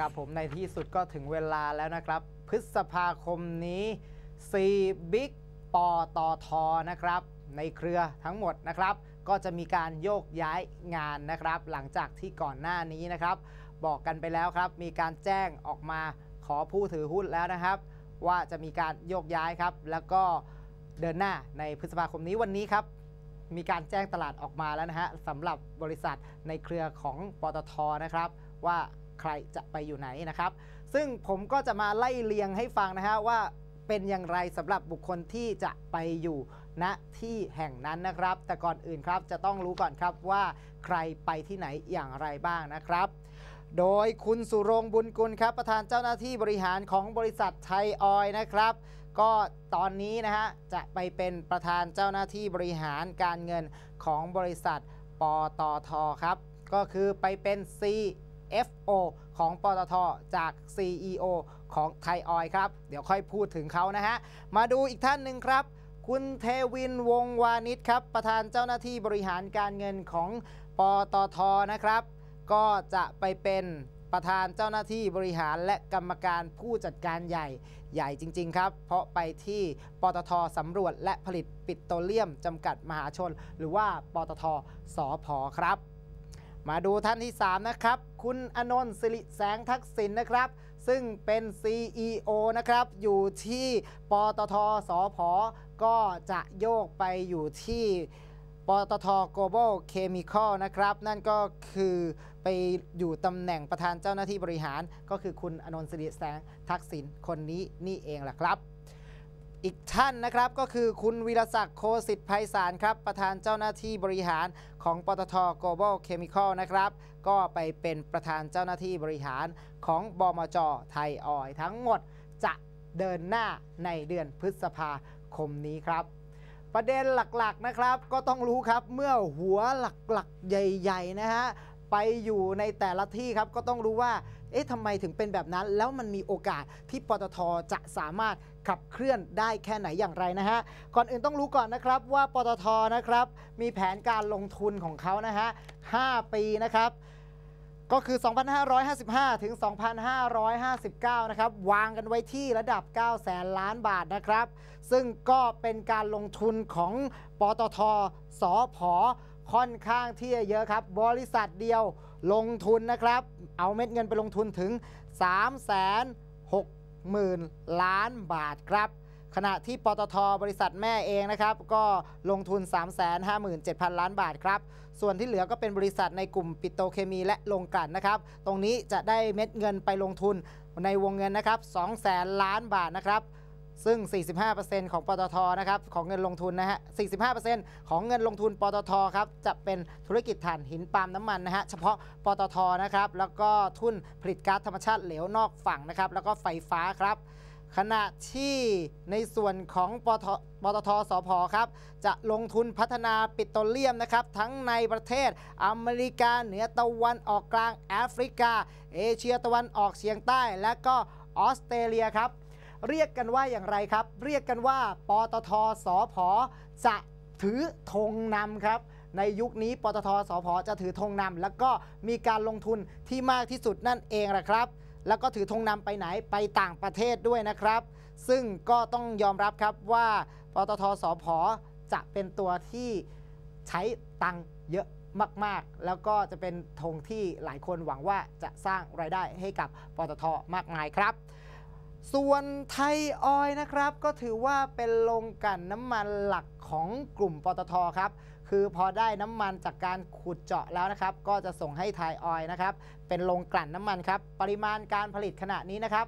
ครับผมในที่สุดก็ถึงเวลาแล้วนะครับ พฤษภาคมนี้4บิ๊กปอตอทอนะครับ ในเครือทั้งหมดนะครับ ก็จะมีการโยกย้ายงานนะครับ หลังจากที่ก่อนหน้านี้นะครับ บอกกันไปแล้วครับ มีการแจ้งออกมาขอผู้ถือหุ้นแล้วนะครับ ว่าจะมีการโยกย้ายครับ แล้วก็เดินหน้าในพฤษภาคมนี้วันนี้ครับมีการแจ้งตลาดออกมาแล้วนะฮะสำหรับบริษัทในเครือของปตทนะครับ ว่า ใครจะไปอยู่ไหนนะครับ ซึ่งผมก็จะมาไล่เลียงให้ฟังนะฮะว่าเป็นอย่างไรสำหรับบุคคลที่จะไปอยู่ณที่แห่งนั้นนะครับ แต่ก่อนอื่นครับจะต้องรู้ก่อนครับว่าใครไปที่ไหนอย่างไรบ้างนะครับ โดยคุณสุรงค์บุญกุลครับ ประธานเจ้าหน้าที่บริหารของบริษัทไทยออยนะครับ ก็ตอนนี้นะฮะจะไปเป็นประธานเจ้าหน้าที่บริหารการเงินของบริษัทปตทครับ ก็คือไปเป็น CFO ของปตทจาก CEO ของไทยออยครับ เดี๋ยวค่อยพูดถึงเขานะฮะ มาดูอีกท่านหนึ่งครับ คุณเทวินวงวานิชครับ ประธานเจ้าหน้าที่บริหารการเงินของปตทนะครับ ก็จะไปเป็นประธานเจ้าหน้าที่บริหารและกรรมการผู้จัดการใหญ่ใหญ่จริง ๆ ครับ เพราะไปที่ปตทสำรวจและผลิตปิโตรเลียมจำกัดมหาชน หรือว่าปตทสอพอครับ มาดูท่านที่ 3 นะครับ คุณอนนท์สิริแสงทักษิณนะครับ ซึ่งเป็น CEO นะครับ อยู่ที่ปตทสอพอก็จะโยกไปอยู่ที่ปตท Global Chemical นะครับ นั่นก็คือไปอยู่ตำแหน่งประธานเจ้าหน้าที่บริหาร ก็คือคุณอนนท์สิริแสงทักษิณคนนี้นี่เองแหละครับ อีกท่านนะครับก็คือคุณวีรศักดิ์โคสิทธิ์ไพศาลครับ ประธานเจ้าหน้าที่บริหารของปตท Global Chemical นะครับ ก็ไปเป็นประธานเจ้าหน้าที่บริหารของบมจไทยออย ทั้งหมดจะเดินหน้าในเดือนพฤษภาคมนี้ครับ ประเด็นหลักๆนะครับก็ต้องรู้ครับเมื่อหัวหลักๆ ใหญ่ ๆ นะฮะไปอยู่ในแต่ละที่ครับก็ต้องรู้ว่า เอ๊ะทำไมถึงเป็นแบบนั้น แล้วมันมีโอกาสที่ปตทจะสามารถ ขับเคลื่อนได้แค่ไหนอย่างไรนะฮะ ก่อนอื่นต้องรู้ก่อนนะครับว่าปตทนะครับ มีแผนการลงทุนของเขานะฮะ 5 ปีนะครับ ก็คือ 2,555 ถึง 2,559 นะครับ วางกันไว้ที่ระดับ 9 แสนล้านบาทนะครับ ซึ่งก็เป็นการลงทุนของปตทสอพอค่อนข้างที่จะเยอะครับ บริษัทเดียวลงทุนนะครับ เอาเม็ดเงินไปลงทุนถึง 3 6 0 0 0 0ล้านบาทครับ ขณะที่ปตทบริษัทแม่เองนะครับ ก็ลงทุน 357,000 ล้านบาทครับ ส่วนที่เหลือก็เป็นบริษัทในกลุ่มปิโตเคมีและโรงกลั่นนะครับ ตรงนี้จะได้เม็ดเงินไปลงทุนในวงเงินนะครับ2แสนล้านบาทนะครับ ซึ่ง 45%ของปตทนะครับของเงินลงทุนนะฮะ 45%ของเงินลงทุนปตทครับจะเป็นธุรกิจถ่านหินปาล์มน้ำมันนะฮะเฉพาะปตทนะครับแล้วก็ทุนผลิตก๊าซธรรมชาติเหลวนอกฝั่งนะครับแล้วก็ไฟฟ้าครับขณะที่ในส่วนของปตปตทสพครับ จะลงทุนพัฒนาปิโตรเลียมนะครับ ทั้งในประเทศอเมริกาเหนือตะวันออกกลางแอฟริกา เอเชียตะวันออกเฉียงใต้ และก็ออสเตรเลียครับ เรียกกันว่าอย่างไรครับ เรียกกันว่า ปตทสพจะถือธงนำครับในยุคนี้ปตทสพจะถือธงนำแล้วก็มีการลงทุนที่มากที่สุดนั่นเองแหละครับ แล้วก็ถือธงนำไปไหนไปต่างประเทศด้วยนะครับ ซึ่งก็ต้องยอมรับครับว่าปตทสพจะเป็นตัวที่ใช้ตังค์เยอะมาก ๆ แล้วก็จะเป็นธงที่หลายคนหวังว่าจะสร้างรายได้ให้กับปตทมากมายครับ ส่วนไทยออยนะครับ ก็ถือว่าเป็นโรงกลั่นน้ำมันหลักของกลุ่มปตทครับ คือพอได้น้ำมันจากการขุดเจาะแล้วนะครับ ก็จะส่งให้ไทยออยนะครับ เป็นโรงกลั่นน้ำมันครับ ปริมาณการผลิตขณะนี้นะครับ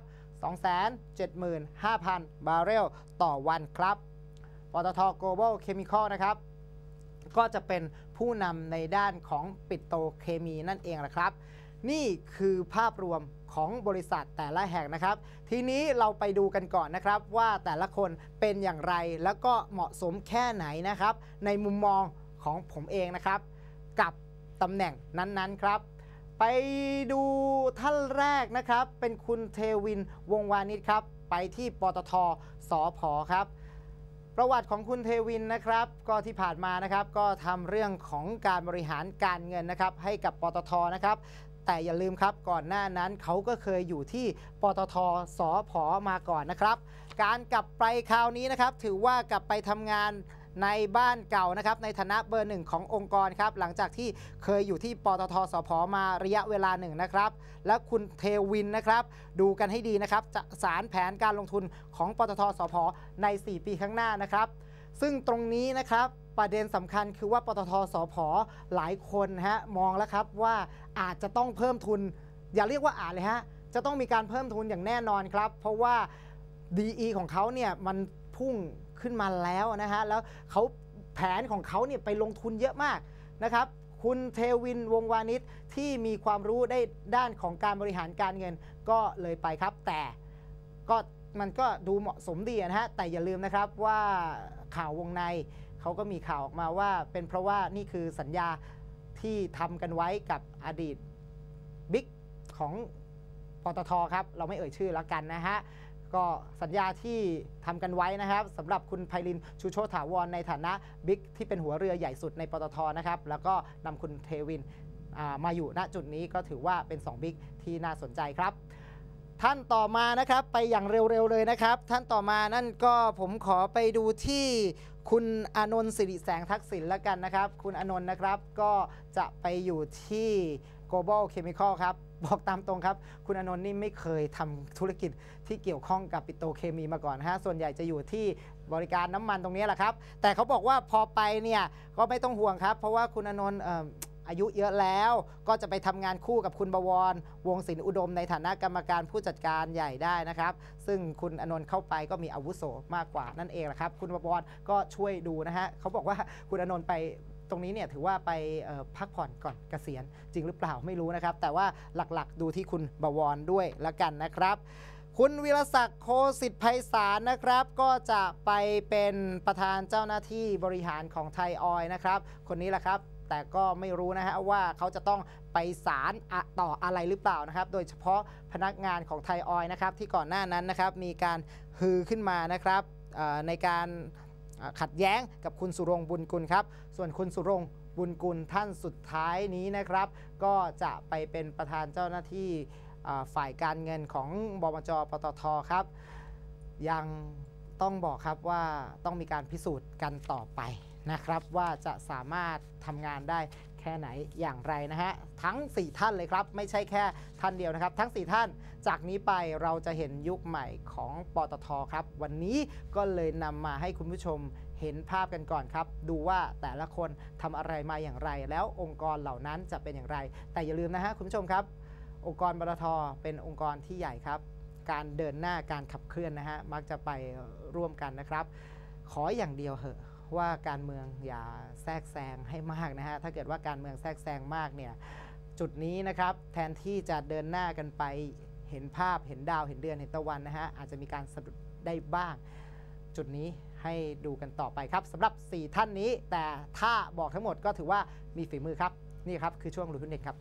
275,000 บาร์เรลต่อวันครับ ปตท Global Chemical นะครับ ก็จะเป็นผู้นำในด้านของปิโตเคมีนั่นเองแหละครับ นี่คือภาพรวม ของบริษัทแต่ละแห่งนะครับ ทีนี้เราไปดูกันก่อนนะครับว่าแต่ละคนเป็นอย่างไรแล้วก็เหมาะสมแค่ไหนนะครับ ในมุมมองของผมเองนะครับ กับตำแหน่งนั้นๆครับ ไปดูท่านแรกนะครับ เป็นคุณเทวินวงวานิชครับ ไปที่ปตทสอพอครับประวัติของคุณเทวินนะครับ ก็ที่ผ่านมานะครับก็ทำเรื่องของการบริหารการเงินนะครับ ให้กับปตทนะครับ แต่อย่าลืมครับก่อนหน้านั้นเขาก็เคยอยู่ที่ปตทสอพอมาก่อนนะครับ การกลับไปคราวนี้นะครับ ถือว่ากลับไปทำงานในบ้านเก่านะครับในฐานะเบอร์หนึ่งขององค์กรครับหลังจากที่เคยอยู่ที่ปตทสพมาระยะเวลาหนึ่งนะครับ และคุณเทวินนะครับ ดูกันให้ดีนะครับจะสารแผนการลงทุนของปตทสพใน 4 ปีข้างหน้านะครับ ซึ่งตรงนี้นะครับประเด็นสำคัญคือว่าปตทสพหลายคนฮะมองแล้วครับว่าอาจจะต้องเพิ่มทุน อย่าเรียกว่าอาจเลยฮะจะต้องมีการเพิ่มทุนอย่างแน่นอนครับ เพราะว่า DE ของเขาเนี่ยมันพุ่งขึ้นมาแล้วนะฮะแล้วเขาแผนของเขาเนี่ยไปลงทุนเยอะมากนะครับคุณเทวินวงวานิชที่มีความรู้ได้ด้านของการบริหารการเงินก็เลยไปครับ แต่ก็ มันก็ดูเหมาะสมดีนะฮะแต่อย่าลืมนะครับว่าข่าววงในเขาก็มีข่าวออกมาว่า เป็นเพราะว่านี่คือสัญญาที่ทำกันไว้กับอดีตบิ๊กของปตทครับ เราไม่เอ่ยชื่อแล้วกันนะฮะก็สัญญาที่ทำกันไว้นะครับสำหรับคุณไพลินชูโชถาวรในฐานะบิ๊กที่เป็นหัวเรือใหญ่สุดในปตทนะครับ แล้วก็นำคุณเทวินามาอยู่ณจุดนี้ก็ถือว่าเป็น 2 บิ๊กที่น่าสนใจครับ ท่านต่อมานะครับไปอย่างเร็วๆเลยนะครับ ท่านต่อมานั่นก็ผมขอไปดูที่คุณอนนท์สิริแสงทักษิณแล้วกันนะครับ คุณอนนท์นะครับก็จะไปอยู่ที่ global chemical ครับบอกตามตรงครับ คุณอนนท์นี่ไม่เคยทำธุรกิจที่เกี่ยวข้องกับปิโตเคมีมาก่อนนะฮะส่วนใหญ่จะอยู่ที่บริการน้ำมันตรงนี้แหละครับ แต่เขาบอกว่าพอไปเนี่ยก็ไม่ต้องห่วงครับ เพราะว่าคุณอนนท์ อายุเยอะแล้วก็จะไปทำงานคู่กับคุณบวร วงศิลป์อุดมในฐานะกรรมการผู้จัดการใหญ่ได้นะครับ ซึ่งคุณอนนท์เข้าไปก็มีอาวุโสมากกว่านั่นเองแหละครับ คุณบวรก็ช่วยดูนะฮะเขาบอกว่าคุณอนนท์ไปตรงนี้เนี่ยถือว่าไปพักผ่อนก่อนเกษียณจริงหรือเปล่าไม่รู้นะครับ แต่ว่าหลักๆ ดูที่คุณบวรด้วยละกันนะครับคุณวิรศักดิ์โคสิทธิ์ไพศาลนะครับ ก็จะไปเป็นประธานเจ้าหน้าที่บริหารของไทยออยนะครับ คนนี้แหละครับ แต่ก็ไม่รู้นะฮะว่าเขาจะต้องไปสารต่ออะไรหรือเปล่านะครับ โดยเฉพาะพนักงานของไทยออยนะครับที่ก่อนหน้านั้นนะครับมีการฮือขึ้นมานะครับในการขัดแย้งกับคุณสุรงค์บุญกุลครับ ส่วนคุณสุรงค์บุญกุลท่านสุดท้ายนี้นะครับ ก็จะไปเป็นประธานเจ้าหน้าที่ฝ่ายการเงินของบมจปตทครับ ยังต้องบอกครับว่าต้องมีการพิสูจน์กันต่อไป นะครับว่าจะสามารถทำงานได้แค่ไหนอย่างไรนะฮะ ทั้ง 4 ท่านเลยครับ ไม่ใช่แค่ท่านเดียวนะครับ ทั้ง 4 ท่านจากนี้ไปเราจะเห็นยุคใหม่ของปตทครับ วันนี้ก็เลยนำมาให้คุณผู้ชมเห็นภาพกันก่อนครับ ดูว่าแต่ละคนทำอะไรมาอย่างไร แล้วองค์กรเหล่านั้นจะเป็นอย่างไร แต่อย่าลืมนะฮะคุณผู้ชมครับ องค์กรปตทเป็นองค์กรที่ใหญ่ครับ การเดินหน้าการขับเคลื่อนนะฮะมักจะไปร่วมกันนะครับ ขออย่างเดียวเหอะ ว่าการเมืองอย่าแทรกแซงให้มากนะฮะถ้าเกิดว่าการเมืองแทรกแซงมากเนี่ยจุดนี้นะครับแทนที่จะเดินหน้ากันไปเห็นภาพเห็นดาวเห็นเดือนเห็นตะวันนะฮะอาจจะมีการสะดุดได้บ้าง จุดนี้ให้ดูกันต่อไปครับสำหรับ 4 ท่านนี้ แต่ถ้าบอกทั้งหมดก็ถือว่ามีฝีมือครับ นี่ครับคือช่วงรู้ทุนเด็กครับ